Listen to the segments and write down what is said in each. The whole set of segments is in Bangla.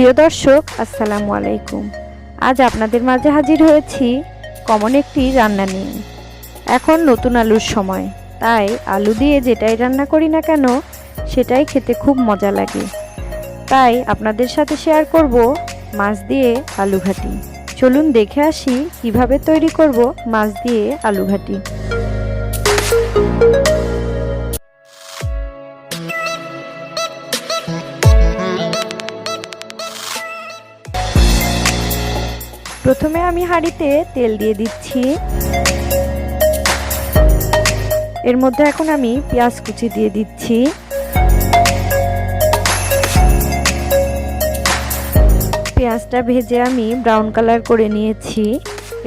প্রিয় দর্শক, আসসালামু আলাইকুম। আজ আপনাদের মাঝে হাজির হয়েছি কমন একটি রান্না নিয়ে। এখন নতুন আলুর সময়, তাই আলু দিয়ে যেটাই রান্না করি না কেন, সেটাই খেতে খুব মজা লাগে। তাই আপনাদের সাথে শেয়ার করব মাছ দিয়ে আলু ঘাটি চলুন দেখে আসি কীভাবে তৈরি করব মাছ দিয়ে আলু ঘাটি প্রথমে আমি হাঁড়িতে তেল দিয়ে দিচ্ছি। এর মধ্যে এখন আমি পেঁয়াজ কুচি দিয়ে দিচ্ছি। পেঁয়াজটা ভেজে আমি ব্রাউন কালার করে নিয়েছি।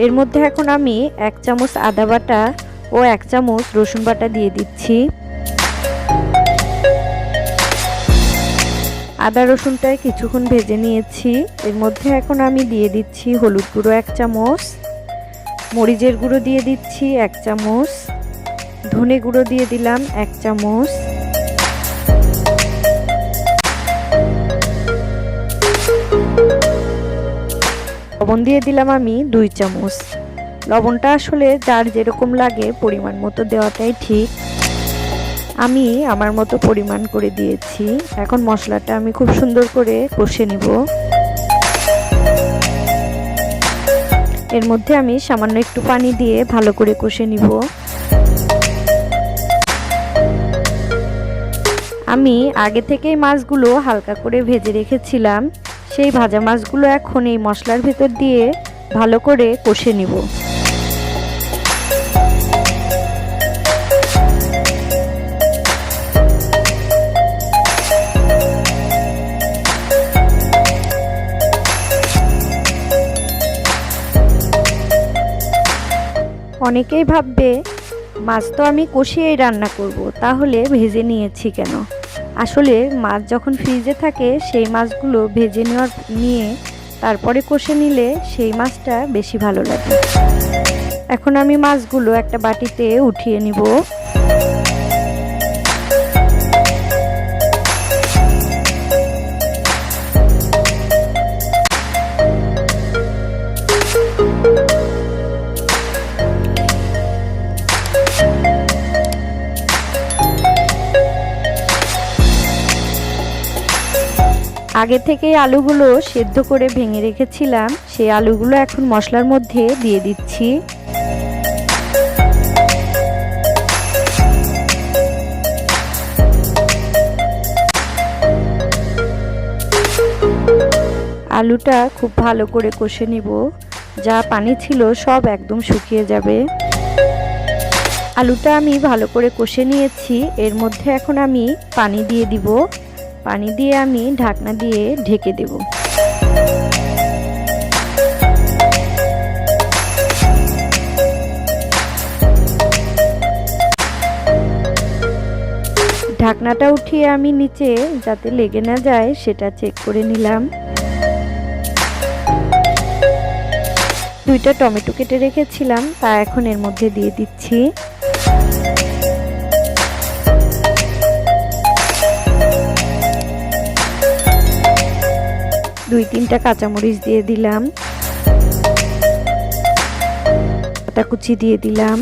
এর মধ্যে এখন আমি এক চামচ আদা বাটা ও এক চামচ রসুন বাটা দিয়ে দিচ্ছি। আদা রসুনটায় কিছুক্ষণ ভেজে নিয়েছি। এর মধ্যে এখন আমি দিয়ে দিচ্ছি হলুদ গুঁড়ো এক চামচ, মরিচের গুঁড়ো দিয়ে দিচ্ছি এক চামচ, ধনে গুঁড়ো দিয়ে দিলাম এক চামচ। লবণ দিয়ে দিলাম আমি দুই চামচ। লবণটা আসলে যার যেরকম লাগে, পরিমাণ মতো দেওয়াটাই ঠিক। আমি আমার মতো পরিমাণ করে দিয়েছি। এখন মশলাটা আমি খুব সুন্দর করে কষে নিব। এর মধ্যে আমি সামান্য একটু পানি দিয়ে ভালো করে কষে নিব। আমি আগে থেকেই মাছগুলো হালকা করে ভেজে রেখেছিলাম। সেই ভাজা মাছগুলো এখন এই মশলার ভেতর দিয়ে ভালো করে কষে নিব। অনেকেই ভাববে, মাছ তো আমি কষিয়েই রান্না করব, তাহলে ভেজে নিয়েছি কেন? আসলে মাছ যখন ফ্রিজে থাকে, সেই মাছগুলো ভেজে নেওয়ার, নিয়ে তারপরে কষে নিলে সেই মাছটা বেশি ভালো লাগে। এখন আমি মাছগুলো একটা বাটিতে উঠিয়ে নিব। আগে থেকেই আলুগুলো সেদ্ধ করে ভেঙে রেখেছিলাম, সেই আলুগুলো এখন মশলার মধ্যে দিয়ে দিচ্ছি। আলুটা খুব ভালো করে কষে নিব। যা পানি ছিল সব একদম শুকিয়ে যাবে। আলুটা আমি ভালো করে কষে নিয়েছি। এর মধ্যে এখন আমি পানি দিয়ে দিব। পানি দিয়ে আমি ঢাকনা দিয়ে ঢেকে দেব। ঢাকনাটা উঠিয়ে আমি নিচে যাতে লেগে না যায় সেটা চেক করে নিলাম। দুইটা টমেটো কেটে রেখেছিলাম, তা এখন এর মধ্যে দিয়ে দিচ্ছি। দুই, তিনটা কাঁচামরিচ দিয়ে দিলাম। পাতা কুচি দিয়ে দিলাম।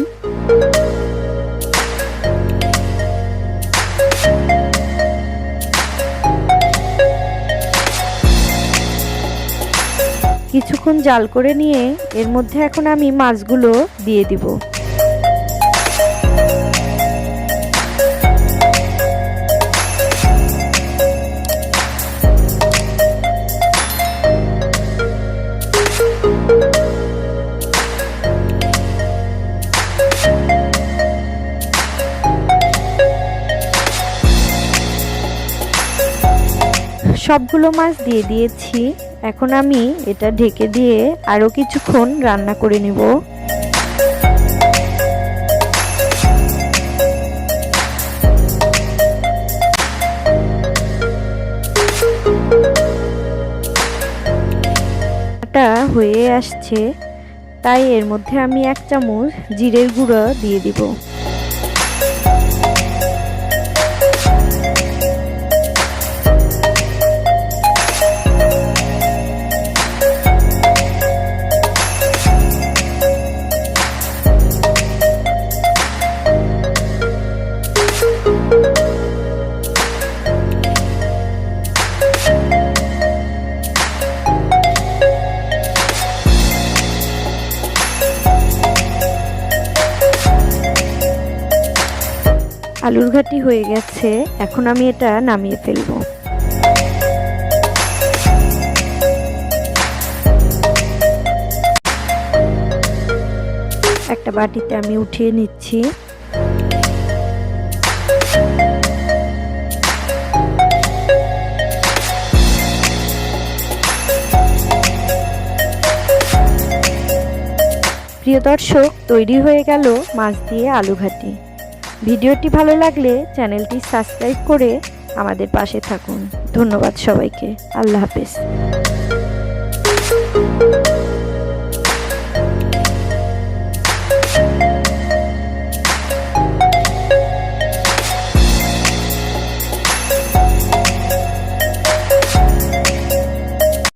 কিছুক্ষণ জাল করে নিয়ে এর মধ্যে এখন আমি মাছগুলো দিয়ে দিব। সবগুলো মাছ দিয়ে দিয়েছি। এখন আমি এটা ঢেকে দিয়ে আরও কিছুক্ষণ রান্না করে নেব। হয়ে আসছে, তাই এর মধ্যে আমি এক চামচ জিরের গুঁড়ো দিয়ে দিব। আলুর ঘাটি হয়ে গেছে, এখন আমি এটা নামিয়ে ফেলব। একটা বাটিতে আমি উঠিয়ে নিচ্ছি। প্রিয় দর্শক, তৈরি হয়ে গেল মাছ দিয়ে আলু ঘাটি ভিডিওটি ভালো লাগলে চ্যানেলটি সাবস্ক্রাইব করে আমাদের পাশে থাকুন। ধন্যবাদ সবাইকে। আল্লাহ হাফেজ।